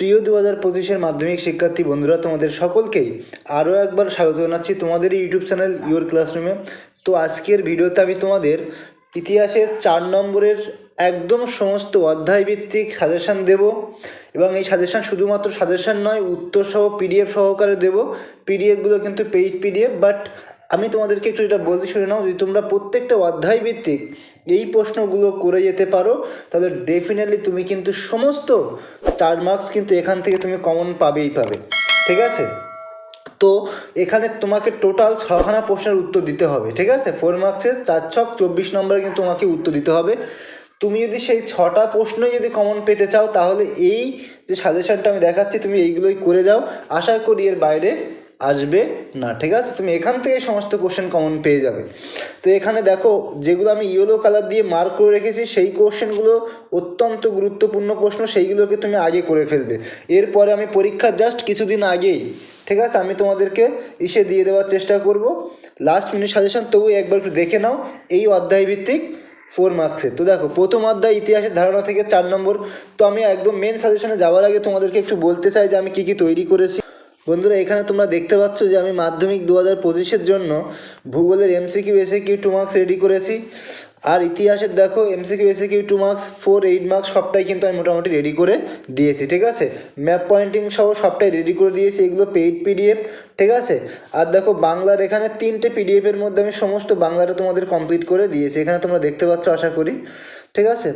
প্রিয় দু হাজার পঁচিশের মাধ্যমিক শিক্ষার্থী বন্ধুরা, তোমাদের সকলকেই আরও একবার স্বাগত জানাচ্ছি তোমাদের ইউটিউব চ্যানেল ইউর ক্লাসরুমে। তো আজকের ভিডিওতে আমি তোমাদের ইতিহাসের চার নম্বরের একদম সমস্ত অধ্যায়ভিত্তিক সাজেশান দেব এবং এই সাজেশান শুধুমাত্র সাজেশান নয়, উত্তর সহ পিডিএফ সহকারে দেব। পিডিএফগুলো কিন্তু পেইড পিডিএফ বাট আমি তোমাদেরকে একটু যেটা বলতে শুনে নাও, যদি তোমরা প্রত্যেকটা অধ্যায় ভিত্তিক এই প্রশ্নগুলো করে যেতে পারো, তাহলে ডেফিনেটলি তুমি কিন্তু সমস্ত চার মার্কস কিন্তু এখান থেকে তুমি কমন পাবেই পাবে। ঠিক আছে? তো এখানে তোমাকে টোটাল ছখানা প্রশ্নের উত্তর দিতে হবে, ঠিক আছে? ফোর মার্কসের চার ছক চব্বিশ নম্বরে কিন্তু তোমাকে উত্তর দিতে হবে। তুমি যদি সেই ছটা প্রশ্নই যদি কমন পেতে চাও, তাহলে এই যে সাজেশনটা আমি দেখাচ্ছি, তুমি এইগুলোই করে যাও। আশা করি এর বাইরে আসবে? না, ঠিক আছে? তুমি এখান থেকে সমস্ত কোশ্চেন কমন পেয়ে যাবে। তো এখানে দেখো, যেগুলো আমি ইয়েলো কালার দিয়ে মার্ক করে রেখেছি, সেই কোশ্চেনগুলো অত্যন্ত গুরুত্বপূর্ণ প্রশ্ন, সেইগুলোকে তুমি আগে করে ফেলবে। এরপরে আমি পরীক্ষার জাস্ট কিছুদিন আগেই, ঠিক আছে? আমি তোমাদেরকে ইসে দিয়ে দেওয়ার চেষ্টা করব। লাস্ট মিনিট সাজেশন তবু একবার একটু দেখে নাও, এই অধ্যায় ভিত্তিক ফোর মার্কসে তো দেখো, প্রথম অধ্যায় ইতিহাসের ধারণা থেকে চার নম্বর। তো আমি একদম মেন সাজেশনে যাওয়ার আগে তোমাদেরকে একটু বলতে চাই যে আমি কী কী তৈরি করেছি। বন্ধুরা, এখানে তোমরা দেখতে পাচ্ছ যে আমি মাধ্যমিক দু হাজার পঁচিশের জন্য ভূগোলের এমসিকিউ এসে কিউ টু মার্কস রেডি করেছি। আর ইতিহাসের দেখো, এমসিকিউ এসে Q two marks four eight marks সবটাই কিন্তু আমি মোটামুটি রেডি করে দিয়েছি, ঠিক আছে? ম্যাপ পয়েন্টিং সহ সবটাই রেডি করে দিয়েছি, এগুলো পেইড পিডিএফ ঠিক আছে? আর দেখো, বাংলার এখানে তিনটে পিডিএফের মধ্যে আমি সমস্ত বাংলাটা তোমাদের কমপ্লিট করে দিয়েছি, এখানে তোমরা দেখতে পাচ্ছ, আশা করি, ঠিক আছে?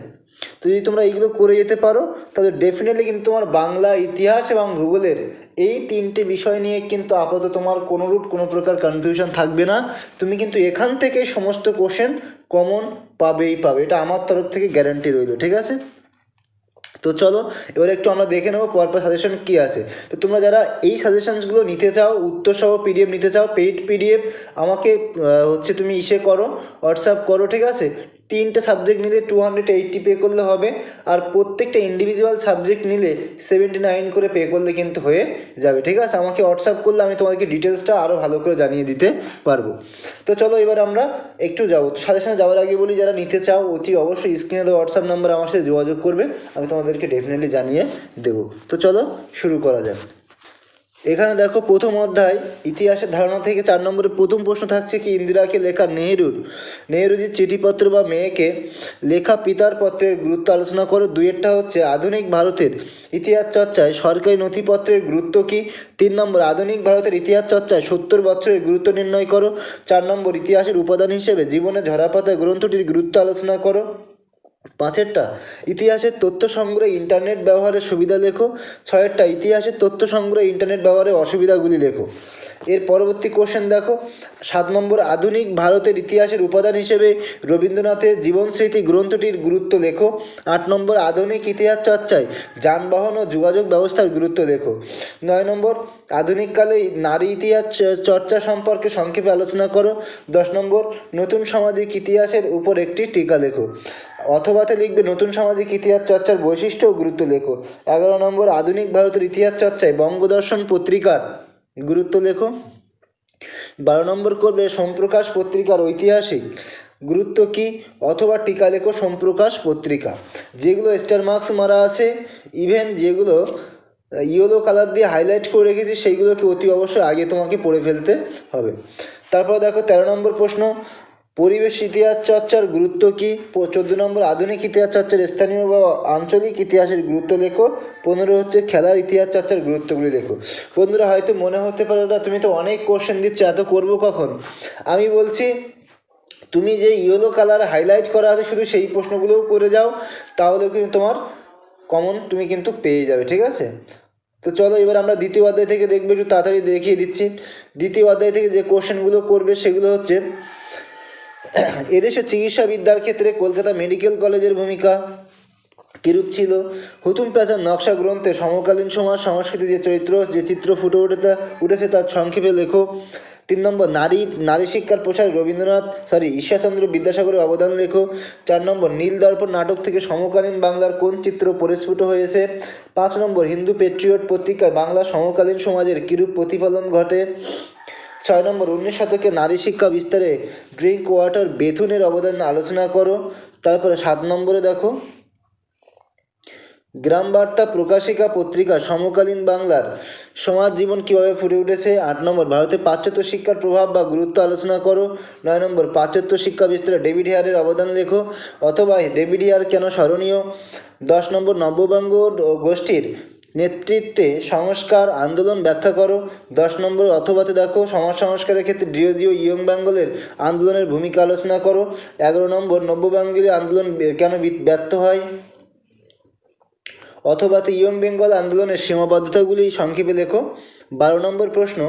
তো যদি তোমরা এইগুলো করে যেতে পারো, তাহলে ডেফিনেটলি কিন্তু তোমার বাংলা ইতিহাস এবং ভূগোলের এই তিনটে বিষয় নিয়ে কিন্তু আপাতত তোমার কোনোরূপ কোনো প্রকার কনফিউশন থাকবে না। তুমি কিন্তু এখান থেকে সমস্ত কোশ্চেন কমন পাবেই পাবে। এটা আমার তরফ থেকে গ্যারান্টি রইল, ঠিক আছে? তো চলো, এবার একটু আমরা দেখে নেব পরপর সাজেশন কী আছে। তো তোমরা যারা এই সাজেশনসগুলো নিতে চাও উত্তর সহ পিডিএফ নিতে চাও পেইড পিডিএফ আমাকে হচ্ছে তুমি ইসে করো হোয়াটসঅ্যাপ করো, ঠিক আছে? তিনটে সাবজেক্ট নিলে টু হান্ড্রেড এইটটি পে করলে হবে, আর প্রত্যেকটা ইন্ডিভিজুয়াল সাবজেক্ট নিলে সেভেন্টি নাইন করে পে করলে কিন্তু হয়ে যাবে। ঠিক আছে? আমাকে হোয়াটসঅ্যাপ করলে আমি তোমাদেরকে ডিটেলসটা আরও ভালো করে জানিয়ে দিতে পারব। তো চলো এবার আমরা একটু যাব। সাজেশনে যাওয়ার আগে বলি, যারা নিতে চাও, অতি অবশ্যই স্ক্রিনে দেওয়া হোয়াটসঅ্যাপ নাম্বার আমার সাথে যোগাযোগ করবে। আমি তোমাদেরকে ডেফিনেটলি জানিয়ে দেবো। তো চলো শুরু করা যাক। এখানে দেখো প্রথম অধ্যায়, ইতিহাসের ধারণা থেকে চার নম্বরে প্রথম প্রশ্ন থাকছে কি ইন্দিরাকে লেখা নেহেরুর? নেহেরুজির চিঠিপত্র বা মেয়েকে লেখা পিতার পত্রের গুরুত্ব আলোচনা করো। দুইয়েরটা হচ্ছে আধুনিক ভারতের ইতিহাস চর্চায় সরকারি নথিপত্রের গুরুত্ব কি? তিন নম্বর আধুনিক ভারতের ইতিহাস চর্চায় সত্তর বছরের গুরুত্ব নির্ণয় করো। চার নম্বর ইতিহাসের উপাদান হিসেবে জীবনে ঝরাপাতা গ্রন্থটির গুরুত্ব আলোচনা করো। পাঁচেরটা, ইতিহাসের তথ্য সংগ্রহে ইন্টারনেট ব্যবহারের সুবিধা লেখো। ছয়েরটা, ইতিহাসের তথ্য সংগ্রহে ইন্টারনেট ব্যবহারের অসুবিধাগুলি লেখো। এর পরবর্তী কোশ্চেন দেখো। সাত নম্বর, আধুনিক ভারতের ইতিহাসের উপাদান হিসেবে রবীন্দ্রনাথের জীবনস্মৃতি গ্রন্থটির গুরুত্ব লেখো। আট নম্বর, আধুনিক ইতিহাস চর্চায় যানবাহন ও যোগাযোগ ব্যবস্থার গুরুত্ব লেখো। নয় নম্বর, আধুনিককালে নারী ইতিহাস চর্চা সম্পর্কে সংক্ষেপে আলোচনা করো। দশ নম্বর, নতুন সামাজিক ইতিহাসের উপর একটি টিকা লেখো। অথবাতে লিখবে, নতুন সামাজিক ইতিহাস চর্চার বৈশিষ্ট্য ও গুরুত্ব লেখো। এগারো নম্বর, আধুনিক ভারতের ইতিহাস চর্চায় বঙ্গদর্শন পত্রিকার গুরুত্ব লেখো। বারো নম্বর, করবে সোমপ্রকাশ পত্রিকার ঐতিহাসিক গুরুত্ব কি? অথবা টিকা লেখো, সোমপ্রকাশ পত্রিকা। যেগুলো স্টার মার্কস মারা আছে, ইভেন যেগুলো ইয়েলো কালার দিয়ে হাইলাইট করে রেখেছি সেইগুলোকে অতি অবশ্যই আগে তোমাকে পড়ে ফেলতে হবে। তারপর দেখো, তেরো নম্বর প্রশ্ন পরিবেশ ইতিহাস চর্চার গুরুত্ব কী? চোদ্দ নম্বর, আধুনিক ইতিহাস চর্চার স্থানীয় বা আঞ্চলিক ইতিহাসের গুরুত্ব লেখো। পনেরো হচ্ছে খেলার ইতিহাস চর্চার গুরুত্বগুলি লেখো। বন্ধুরা, হয়তো মনে হতে পারে, দাদা, তুমি তো অনেক কোশ্চেন দিচ্ছ, এত করব কখন? আমি বলছি, তুমি যে ইয়েলো কালার হাইলাইট করা আছে, শুধু সেই প্রশ্নগুলোও করে যাও, তাহলে কিন্তু তোমার কমন তুমি কিন্তু পেয়ে যাবে, ঠিক আছে? তো চলো, এবার আমরা দ্বিতীয় অধ্যায় থেকে দেখব, একটু তাড়াতাড়ি দেখিয়ে দিচ্ছি। দ্বিতীয় অধ্যায় থেকে যে কোশ্চেনগুলো করবে, সেগুলো হচ্ছে এদেশে চিকিৎসাবিদ্যার ক্ষেত্রে কলকাতা মেডিকেল কলেজের ভূমিকা কিরূপ ছিল? হুতুম প্যাঁচার নকশা গ্রন্থে সমকালীন সমাজ, সংস্কৃতি যে চরিত্র, যে চিত্র ফুটে উঠে উঠেছে তার সংক্ষেপে লেখো। তিন নম্বর, নারী নারী শিক্ষার প্রসার রবীন্দ্রনাথ সরি ঈশ্বরচন্দ্র বিদ্যাসাগরের অবদান লেখো। চার নম্বর, নীল দর্পণ নাটক থেকে সমকালীন বাংলার কোন চিত্র পরিস্ফুট হয়েছে? পাঁচ নম্বর, হিন্দু পেট্রিয়ট পত্রিকায় বাংলা সমকালীন সমাজের কিরূপ প্রতিফলন ঘটে? ছয় নম্বর, উনিশ শতকে নারী শিক্ষা বিস্তারে ড্রিঙ্ক ওয়াটার বেথুনের অবদান আলোচনা করো। তারপরে সাত নম্বরে দেখো। গ্রাম বার্তা প্রকাশিকা পত্রিকা সমকালীন বাংলার সমাজ জীবন কীভাবে ফুটে উঠেছে? আট নম্বর, ভারতে পাশ্চাত্য শিক্ষার প্রভাব বা গুরুত্ব আলোচনা করো। নয় নম্বর, পাশ্চাত্য শিক্ষা বিস্তারে ডেভিড হেয়ারের অবদান লেখো, অথবা ডেভিড হেয়ার কেন স্মরণীয়? দশ নম্বর, নব্যবঙ্গ গোষ্ঠীর নেতৃত্বে সংস্কার আন্দোলন ব্যাখ্যা করো। দশ নম্বর অথবাতে দেখো, সমাজ সংস্কারের ক্ষেত্রে ডিওজিও ইয়ং বেঙ্গলের আন্দোলনের ভূমিকা আলোচনা করো। এগারো নম্বর, নব্যবেঙ্গলি আন্দোলন কেন ব্যর্থ হয়? অথবাতে ইয়ং বেঙ্গল আন্দোলনের সীমাবদ্ধতাগুলি সংক্ষেপে লেখো। বারো নম্বর প্রশ্ন,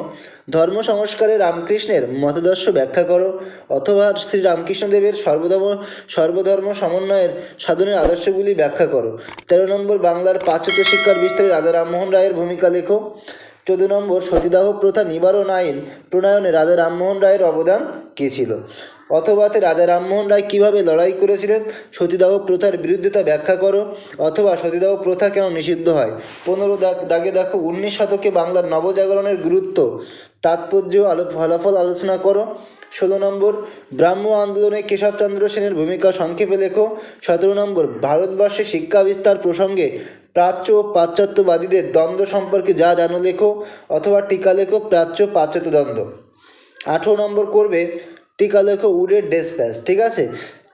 ধর্ম সংস্কারে রামকৃষ্ণের মতাদর্শ ব্যাখ্যা করো অথবা শ্রী রামকৃষ্ণদেবের সর্বধর্ম সর্বধর্ম সমন্বয়ের সাধনের আদর্শগুলি ব্যাখ্যা করো। তেরো নম্বর, বাংলার পাশ্চাত্য শিক্ষার বিস্তারে রাজা রামমোহন রায়ের ভূমিকা লেখো। চোদ্দ নম্বর, সতীদাহ প্রথা নিবারণ আইন প্রণয়নে রাজা রামমোহন রায়ের অবদান কী ছিল? অথবাতে রাজা রামমোহন রায় কীভাবে লড়াই করেছিলেন? সতীদাহ প্রথার বিরুদ্ধে তা ব্যাখ্যা করো। অথবা সতীদাহ প্রথা কেন নিষিদ্ধ হয়? পনেরো দাগ দাগে দেখো, উনিশ শতকে বাংলার নবজাগরণের গুরুত্ব, তাৎপর্য, আলো ফলাফল আলোচনা করো। ষোলো নম্বর, ব্রাহ্ম আন্দোলনে কেশবচন্দ্র সেনের ভূমিকা সংক্ষেপে লেখো। সতেরো নম্বর, ভারতবর্ষে শিক্ষা বিস্তার প্রসঙ্গে প্রাচ্য ও পাশ্চাত্যবাদীদের দ্বন্দ্ব সম্পর্কে যা জানো লেখো, অথবা টিকা লেখো, প্রাচ্য পাশ্চাত্য দ্বন্দ্ব। আঠেরো নম্বর করবে টিকা লেখো উডের ডেসপ্যাচ, ঠিক আছে?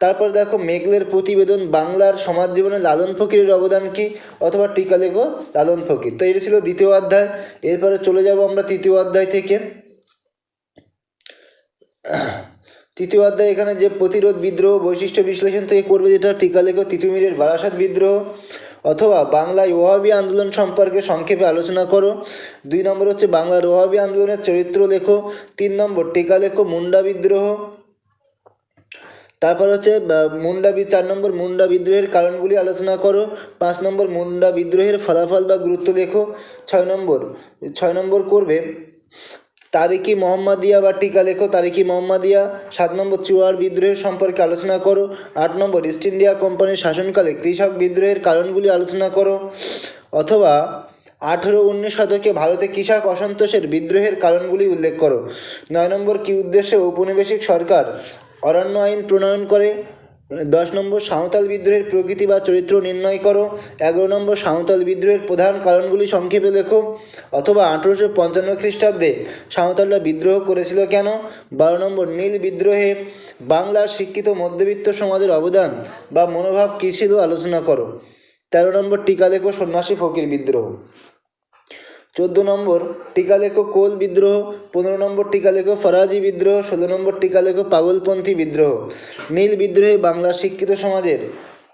তারপর দেখো মেঘলের প্রতিবেদন, বাংলার সমাজ জীবনে লালন ফকিরের অবদান কি? অথবা টিকা লেখো, লালন ফকির। তো এটা ছিল দ্বিতীয় অধ্যায়। এরপরে চলে যাব আমরা তৃতীয় অধ্যায় থেকে। তৃতীয় অধ্যায় এখানে যে প্রতিরোধ বিদ্রোহ বৈশিষ্ট্য বিশ্লেষণ থেকে করবে যেটা টিকা লেখো, তিতুমিরের বারাসাত বিদ্রোহ। অথবা বাংলায় ওহাবি আন্দোলন সম্পর্কে সংক্ষেপে আলোচনা করো। দুই নম্বর হচ্ছে বাংলার ওহাবি আন্দোলনের চরিত্র লেখো। তিন নম্বর টিকা লেখো, মুন্ডা বিদ্রোহ। তারপর হচ্ছে মুন্ডা চার নম্বর মুন্ডা বিদ্রোহের কারণগুলি আলোচনা করো। পাঁচ নম্বর মুন্ডা বিদ্রোহের ফলাফল বা গুরুত্ব লেখো। ছয় নম্বর ছয় নম্বর করবে তারিকি মোহাম্মদিয়া বা টিকা লেখো। তারিকি মোহাম্মদিয়া, সাত নম্বর চুয়ার বিদ্রোহের সম্পর্কে আলোচনা করো। আট নম্বর ইস্ট ইন্ডিয়া কোম্পানির শাসনকালে কৃষক বিদ্রোহের কারণগুলি আলোচনা করো। অথবা আঠেরো উনিশ শতকে ভারতে কৃষক অসন্তোষের বিদ্রোহের কারণগুলি উল্লেখ করো। নয় নম্বর কী উদ্দেশ্যে ঔপনিবেশিক সরকার অরণ্য আইন প্রণয়ন করে? দশ নম্বর সাঁওতাল বিদ্রোহের প্রকৃতি বা চরিত্র নির্ণয় করো। এগারো নম্বর সাঁওতাল বিদ্রোহের প্রধান কারণগুলি সংক্ষেপে লেখো। অথবা আঠেরোশো পঞ্চান্ন খ্রিস্টাব্দে সাঁওতালরা বিদ্রোহ করেছিল কেন? বারো নম্বর, নীল বিদ্রোহে বাংলার শিক্ষিত মধ্যবিত্ত সমাজের অবদান বা মনোভাব কী ছিল আলোচনা করো। তেরো নম্বর, টিকা লেখো সন্ন্যাসী ফকির বিদ্রোহ। চোদ্দ নম্বর টিকা লেখো কোল বিদ্রোহ, পনেরো নম্বর টিকা লেখো ফরাজি বিদ্রোহ, ষোলো নম্বর টিকা লেখো পাগলপন্থী বিদ্রোহ। নীল বিদ্রোহে বাংলার শিক্ষিত সমাজের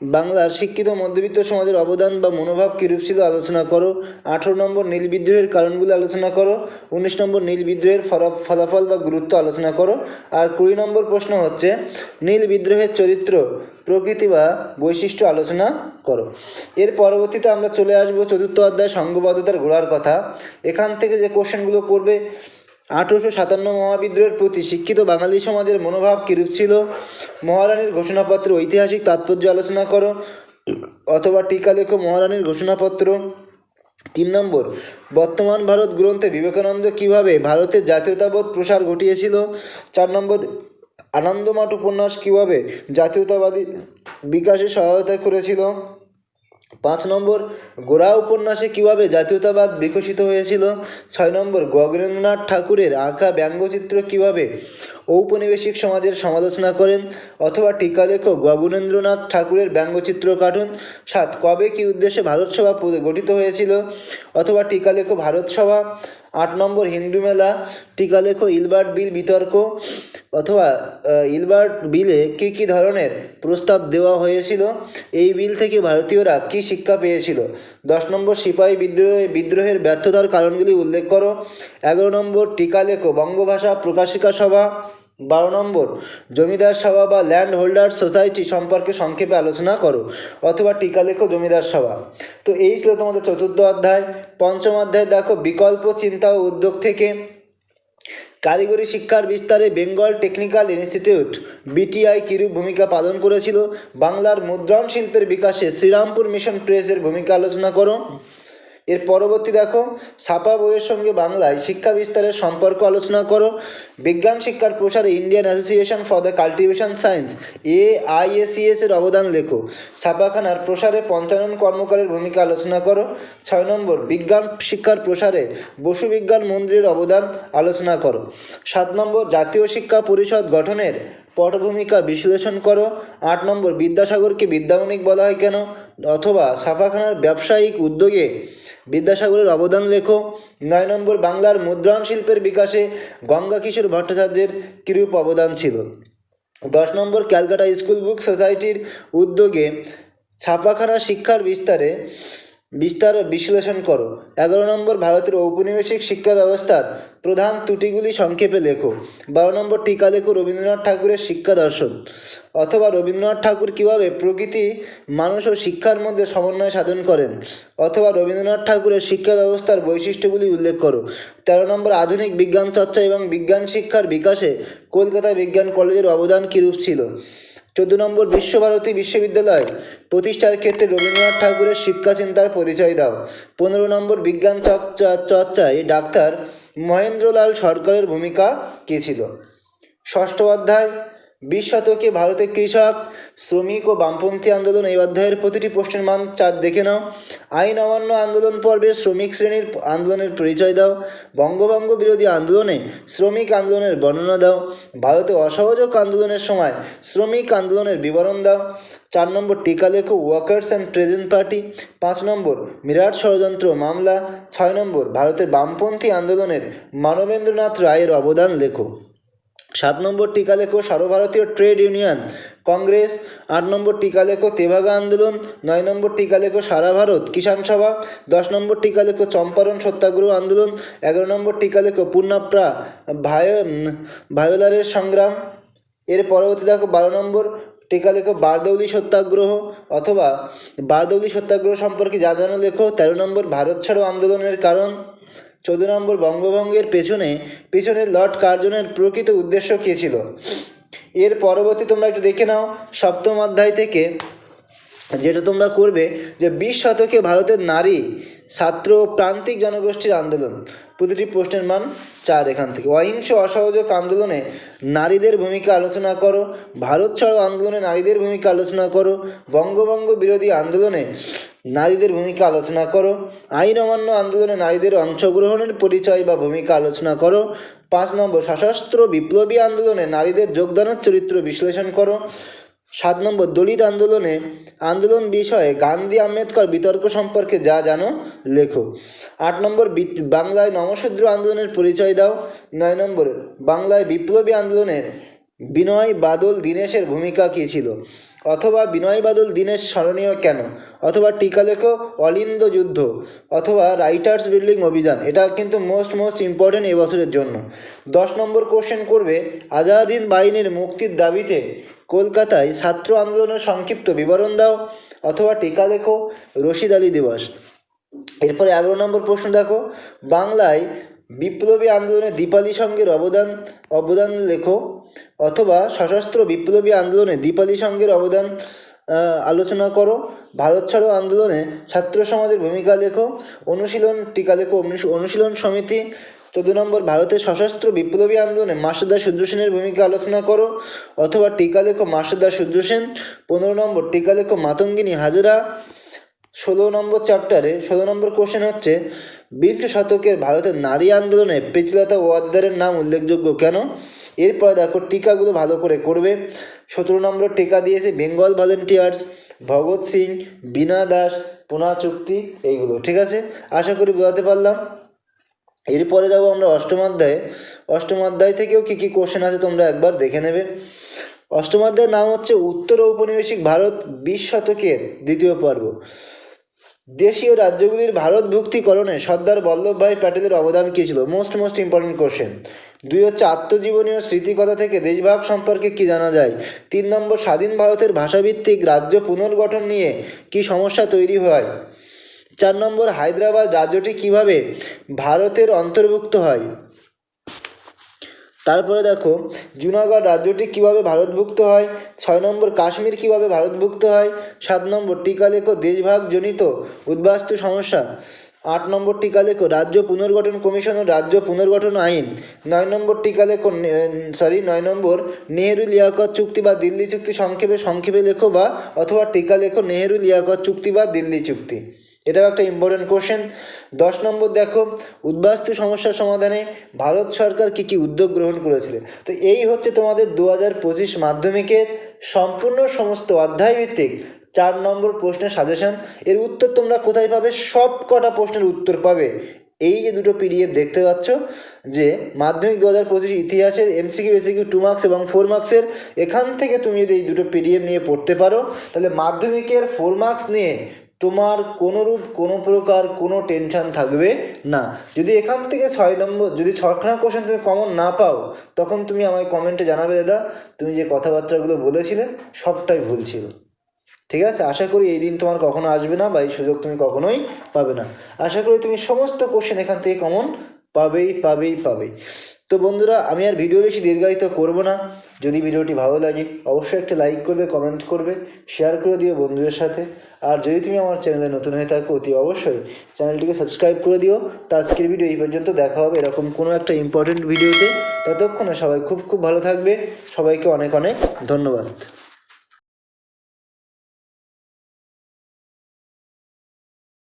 বাংলার শিক্ষিত মধ্যবিত্ত সমাজের অবদান বা মনোভাব কীরূপ ছিল আলোচনা করো। আঠেরো নম্বর নীল বিদ্রোহের কারণগুলো আলোচনা করো। উনিশ নম্বর নীল বিদ্রোহের ফলা- ফলাফল বা গুরুত্ব আলোচনা করো। আর কুড়ি নম্বর প্রশ্ন হচ্ছে, নীল বিদ্রোহের চরিত্র, প্রকৃতি বা বৈশিষ্ট্য আলোচনা করো। এর পরবর্তীতে আমরা চলে আসব চতুর্থ অধ্যায় সংঘবদ্ধতার গোড়ার কথা। এখান থেকে যে কোশ্চেনগুলো করবে আঠেরোশো সাতান্ন মহাবিদ্রোহের প্রতি শিক্ষিত বাঙালি সমাজের মনোভাব কীরূপ ছিল? মহারানীর ঘোষণাপত্র ঐতিহাসিক তাৎপর্য আলোচনা করো, অথবা টিকা লেখো মহারানীর ঘোষণাপত্র। তিন নম্বর, বর্তমান ভারত গ্রন্থে বিবেকানন্দ কীভাবে ভারতের জাতীয়তাবোধ প্রসার ঘটিয়েছিল? চার নম্বর, আনন্দমাঠ উপন্যাস কীভাবে জাতীয়তাবাদী বিকাশে সহায়তা করেছিল? পাঁচ নম্বর গোড়া উপন্যাসে কীভাবে জাতীয়তাবাদ বিকশিত হয়েছিল? ছয় নম্বর, গগেন্দ্রনাথ ঠাকুরের আঁকা ব্যঙ্গচিত্র কীভাবে ঔপনিবেশিক সমাজের সমালোচনা করেন? অথবা টিকা লেখক গগনেন্দ্রনাথ ঠাকুরের ব্যঙ্গচিত্র কাটুন। সাত, কবে কি উদ্দেশ্যে ভারত সভা গঠিত হয়েছিল? অথবা টিকা লেখক ভারত সভা আট নম্বর হিন্দু মেলা টিকা লেখো ইলবার্ট বিল বিতর্ক অথবা ইলবার্ট বিলে কী কী ধরনের প্রস্তাব দেওয়া হয়েছিল? এই বিল থেকে ভারতীয়রা কী শিক্ষা পেয়েছিল? দশ নম্বর, সিপাহি বিদ্রোহে, বিদ্রোহের ব্যর্থতার কারণগুলি উল্লেখ করো। এগারো নম্বর টিকা লেখ বঙ্গভাষা প্রকাশিকা সভা বারো নম্বর, জমিদার সভা বা ল্যান্ড হোল্ডার সোসাইটি সম্পর্কে সংক্ষেপে আলোচনা করো, অথবা টিকা লেখো জমিদার সভা। তো এই ছিল তোমাদের চতুর্থ অধ্যায়। পঞ্চম অধ্যায় দেখো, বিকল্প চিন্তা ও উদ্যোগ থেকে কারিগরি শিক্ষার বিস্তারে বেঙ্গল টেকনিক্যাল ইনস্টিটিউট, বিটিআই কিরূপ ভূমিকা পালন করেছিল, বাংলার মুদ্রণ শিল্পের বিকাশে শ্রীরামপুর মিশন প্রেসের ভূমিকা আলোচনা করো। এর পরবর্তী দেখো, ছাপা বইয়ের সঙ্গে বাংলায় শিক্ষা বিস্তারের সম্পর্ক আলোচনা করো। বিজ্ঞান শিক্ষার প্রসারে Indian Association for the Cultivation Science, A IACS এর অবদান লেখো। ছাপাখানার প্রসারে পঞ্চানন কর্মকারের ভূমিকা আলোচনা করো। ছয় নম্বর, বিজ্ঞান শিক্ষার প্রসারে বসু বিজ্ঞান মন্দিরের অবদান আলোচনা করো। সাত নম্বর, জাতীয় শিক্ষা পরিষদ গঠনের পটভূমিকা বিশ্লেষণ করো। আট নম্বর, বিদ্যাসাগরকে বিদ্যামণিক বলা হয় কেন? অথবা ছাপাখানার ব্যবসায়িক উদ্যোগে বিদ্যাসাগরের অবদান লেখো। নয় নম্বর, বাংলার মুদ্রণ শিল্পের বিকাশে গঙ্গা কিশোর ভট্টাচার্যের কিরূপ অবদান ছিল? দশ নম্বর, ক্যালকাটা স্কুল বুক সোসাইটির উদ্যোগে ছাপাখানা শিক্ষার বিস্তারে বিস্তার ও বিশ্লেষণ করো। এগারো নম্বর, ভারতের ঔপনিবেশিক শিক্ষা ব্যবস্থার প্রধান ত্রুটিগুলি সংক্ষেপে লেখো। বারো নম্বর, টিকা লেখো রবীন্দ্রনাথ ঠাকুরের শিক্ষা দর্শন। অথবা রবীন্দ্রনাথ ঠাকুর কীভাবে প্রকৃতি, মানুষ ও শিক্ষার মধ্যে সমন্বয় সাধন করেন? অথবা রবীন্দ্রনাথ ঠাকুরের শিক্ষা ব্যবস্থার বৈশিষ্ট্যগুলি উল্লেখ করো। তেরো নম্বর, আধুনিক বিজ্ঞান চর্চা এবং বিজ্ঞান শিক্ষার বিকাশে কলকাতা বিজ্ঞান কলেজের অবদান কীরূপ ছিল? চোদ্দ নম্বর বিশ্বভারতী বিশ্ববিদ্যালয় প্রতিষ্ঠার ক্ষেত্রে রবীন্দ্রনাথ ঠাকুরের শিক্ষা চিন্তার পরিচয় দাও। পনেরো নম্বর বিজ্ঞান চর্চা, চর্চায় ডাক্তার মহেন্দ্রলাল সরকারের ভূমিকা কী ছিল? ষষ্ঠ অধ্যায় বিশ শতকে ভারতে কৃষক, শ্রমিক ও বামপন্থী আন্দোলন এই অধ্যায়ের প্রতিটি প্রশ্নের মান চার দেখে নাও। আইন অমান্য আন্দোলন পর্বে শ্রমিক শ্রেণির আন্দোলনের পরিচয় দাও। বঙ্গভঙ্গ বিরোধী আন্দোলনে শ্রমিক আন্দোলনের বর্ণনা দাও। ভারতে অসহযোগ আন্দোলনের সময় শ্রমিক আন্দোলনের বিবরণ দাও। চার নম্বর টিকা লেখো ওয়ার্কার্স অ্যান্ড প্রেজেন্ট পার্টি। পাঁচ নম্বর মিরাট ষড়যন্ত্র মামলা। ছয় নম্বর ভারতের বামপন্থী আন্দোলনের মানবেন্দ্রনাথ রায়ের অবদান লেখো। সাত নম্বর টিকা লেখো সর্বভারতীয় ট্রেড ইউনিয়ন, কংগ্রেস। আট নম্বর টিকা লেখো তেভাগা আন্দোলন, নয় নম্বর টিকা লেখো সারা ভারত কিষাণ সভা। দশ নম্বর টিকা লেখো চম্পারণ সত্যাগ্রহ আন্দোলন, এগারো নম্বর টিকা লেখো পূর্ণাপ্রা ভায় ভায়োলারের সংগ্রাম। এর পরবর্তী দেখো বারো নম্বর টিকা লেখো বারদৌলি সত্যাগ্রহ অথবা বারদৌলি সত্যাগ্রহ সম্পর্কে যা জানো লেখো, তেরো নম্বর ভারত ছাড়ো আন্দোলনের কারণ। চৌদ্দ নম্বর বঙ্গভঙ্গের পেছনে পেছনে লর্ড কার্জনের প্রকৃত উদ্দেশ্য কী ছিল? এর পরবর্তী তোমরা একটু দেখে নাও, সপ্তম অধ্যায় থেকে, যেটা তোমরা করবে যে বিশ শতকে ভারতের নারী, ছাত্র ও প্রান্তিক জনগোষ্ঠীর আন্দোলন। প্রতিটি প্রশ্নের মান চার এখান থেকে। অহিংস, অসহযোগ আন্দোলনে নারীদের ভূমিকা আলোচনা করো, ভারত ছাড়ো আন্দোলনে নারীদের ভূমিকা আলোচনা করো, বঙ্গভঙ্গ বিরোধী আন্দোলনে নারীদের ভূমিকা আলোচনা করো। আইন অমান্য আন্দোলনে নারীদের অংশগ্রহণের পরিচয় বা ভূমিকা আলোচনা করো। পাঁচ নম্বর, সশস্ত্র বিপ্লবী আন্দোলনে নারীদের যোগদানের চরিত্র বিশ্লেষণ করো। সাত নম্বর, দলিত আন্দোলনে আন্দোলন বিষয়ে গান্ধী আম্বেদকর বিতর্ক সম্পর্কে যা জানো, লেখো। আট নম্বর বাংলায় নমশূদ্র আন্দোলনের পরিচয় দাও। নয় নম্বর, বাংলায় বিপ্লবী আন্দোলনের বিনয় বাদল দীনেশের ভূমিকা কী ছিল? অথবা বিনয় বাদল দীনেশ স্মরণীয় কেন? অথবা টিকা লেখো অলিন্দ যুদ্ধ? অথবা রাইটার্স বিল্ডিং অভিযান? এটা কিন্তু মোস্ট মোস্ট ইম্পর্টেন্ট এবছরের জন্য। দশ নম্বর কোশ্চেন করবে আজাদ হিন্দ বাহিনীর মুক্তির দাবিতে কলকাতায় ছাত্র আন্দোলনের সংক্ষিপ্ত বিবরণ দাও, অথবা টিকা লেখো রশিদ আলী দিবস। এরপরে এগারো নম্বর প্রশ্ন দেখো, বাংলায় বিপ্লবী আন্দোলনে দীপালি সঙ্গের অবদান অবদান লেখো, অথবা সশস্ত্র বিপ্লবী আন্দোলনে দীপালি সঙ্গের অবদান আলোচনা করো। ভারত ছাড়ো আন্দোলনে ছাত্র সমাজের ভূমিকা লেখো। অনুশীলন, টিকা লেখো। অনুশীলন সমিতি, চোদ্দ নম্বর ভারতের সশস্ত্র বিপ্লবী আন্দোলনে মাস্টারদা সূর্য সেনের ভূমিকা আলোচনা করো। অথবা টিকা লেখো মাস্টারদা সূর্য সেন পনেরো নম্বর, টিকা লেখো মাতঙ্গিনী হাজরা। ষোলো নম্বর চ্যাপ্টারে ষোলো নম্বর কোশ্চেন হচ্ছে, বিংশ শতকের ভারতের নারী আন্দোলনে প্রীতিলতা ওয়াদ্দারের নাম উল্লেখযোগ্য কেন? এরপর দেখো টিকাগুলো ভালো করে করবে। সতেরো নম্বর টিকা দিয়েছে বেঙ্গল ভলেন্টিয়ার্স ভগৎ সিং, বীণা দাস, পুনা চুক্তি, এইগুলো, ঠিক আছে? আশা করি বোঝাতে পারলাম। এরপরে যাব আমরা অষ্টম অধ্যায়ে। অষ্টম অধ্যায় থেকেও কী কী কোশ্চেন আছে তোমরা একবার দেখে নেবে। অষ্টম অধ্যায়ের নাম হচ্ছে উত্তর ঔপনিবেশিক ভারত বিশ শতকের দ্বিতীয় পর্ব। দেশীয় রাজ্যগুলির ভারত ভারতভুক্তিকরণে সর্দার বল্লভভাই প্যাটেলের অবদান কী ছিল? মোস্ট মোস্ট ইম্পর্টেন্ট কোশ্চেন দুই হচ্ছে আত্মজীবনীয় স্মৃতিকথা থেকে দেশভাগ সম্পর্কে কি জানা যায়? তিন নম্বর, স্বাধীন ভারতের ভাষাভিত্তিক রাজ্য পুনর্গঠন নিয়ে কি সমস্যা তৈরি হয়? চার নম্বর, হায়দ্রাবাদ রাজ্যটি কীভাবে ভারতের অন্তর্ভুক্ত হয়? তারপরে দেখো, জুনাগড় রাজ্যটি কীভাবে ভারতভুক্ত হয়? ছয় নম্বর কাশ্মীর কীভাবে ভারতভুক্ত হয়? সাত নম্বর টিকা লেখো দেশভাগজনিত উদ্বাস্তু সমস্যা। আট নম্বর টিকা লেখো রাজ্য পুনর্গঠন কমিশন ও রাজ্য পুনর্গঠন আইন। নয় নম্বর টিকা লেখো সরি নয় নম্বর নেহেরু লিয়াকত চুক্তি বা দিল্লি চুক্তি সংক্ষেপে সংক্ষেপে লেখো বা, অথবা টিকা লেখো নেহেরু লিয়াকত চুক্তি বা দিল্লি চুক্তি। এটাও একটা ইম্পর্টেন্ট কোশ্চেন দশ নম্বর দেখো, উদ্বাস্তু সমস্যার সমাধানে ভারত সরকার কী কী উদ্যোগ গ্রহণ করেছিল? তো এই হচ্ছে তোমাদের দু হাজার পঁচিশ মাধ্যমিকের সম্পূর্ণ সমস্ত অধ্যায় ভিত্তিক চার নম্বর প্রশ্নের সাজেশন এর উত্তর তোমরা কোথায় পাবে? সব কটা প্রশ্নের উত্তর পাবে। এই যে দুটো পিডিএফ দেখতে পাচ্ছ, যে মাধ্যমিক দু হাজার পঁচিশ ইতিহাসের এমসিকিউ এসিকিউ টু মার্কস এবং ফোর মার্কসের এখান থেকে তুমি যদি এই দুটো পিডিএফ নিয়ে পড়তে পারো, তাহলে মাধ্যমিকের ফোর মার্কস নিয়ে তোমার কোনোরূপ, কোনো প্রকার, কোনো টেনশন থাকবে না। যদি এখান থেকে ছয় নম্বর, যদি ছখানা কোশ্চেন তুমি কমন না পাও, তখন তুমি আমায় কমেন্টে জানাবে দাদা। তুমি যে কথাবার্তাগুলো বলেছিলে, সবটাই ভুল ছিল। ঠিক আছে? আশা করি এই দিন তোমার কখনো আসবে না বা এই সুযোগ তুমি কখনোই পাবে না। আশা করি তুমি সমস্ত কোশ্চেন এখান থেকে কমন পাবেই পাবেই পাবেই। তো বন্ধুরা, আমি আর ভিডিও বেশি দীর্ঘায়িত করব না। যদি ভিডিওটি ভালো লাগে, অবশ্যই একটা লাইক করবে, কমেন্ট করবে, শেয়ার করে দিও বন্ধুদের সাথে। আর যদি তুমি আমার চ্যানেলে নতুন হয়ে থাকো, অতি অবশ্যই চ্যানেলটিকে সাবস্ক্রাইব করে দিও। তো আজকের ভিডিও এই পর্যন্ত, দেখা হবে এরকম কোনো একটা ইম্পর্টেন্ট ভিডিওতে। ততক্ষণে সবাই খুব খুব ভালো থাকবে। সবাইকে অনেক অনেক ধন্যবাদ।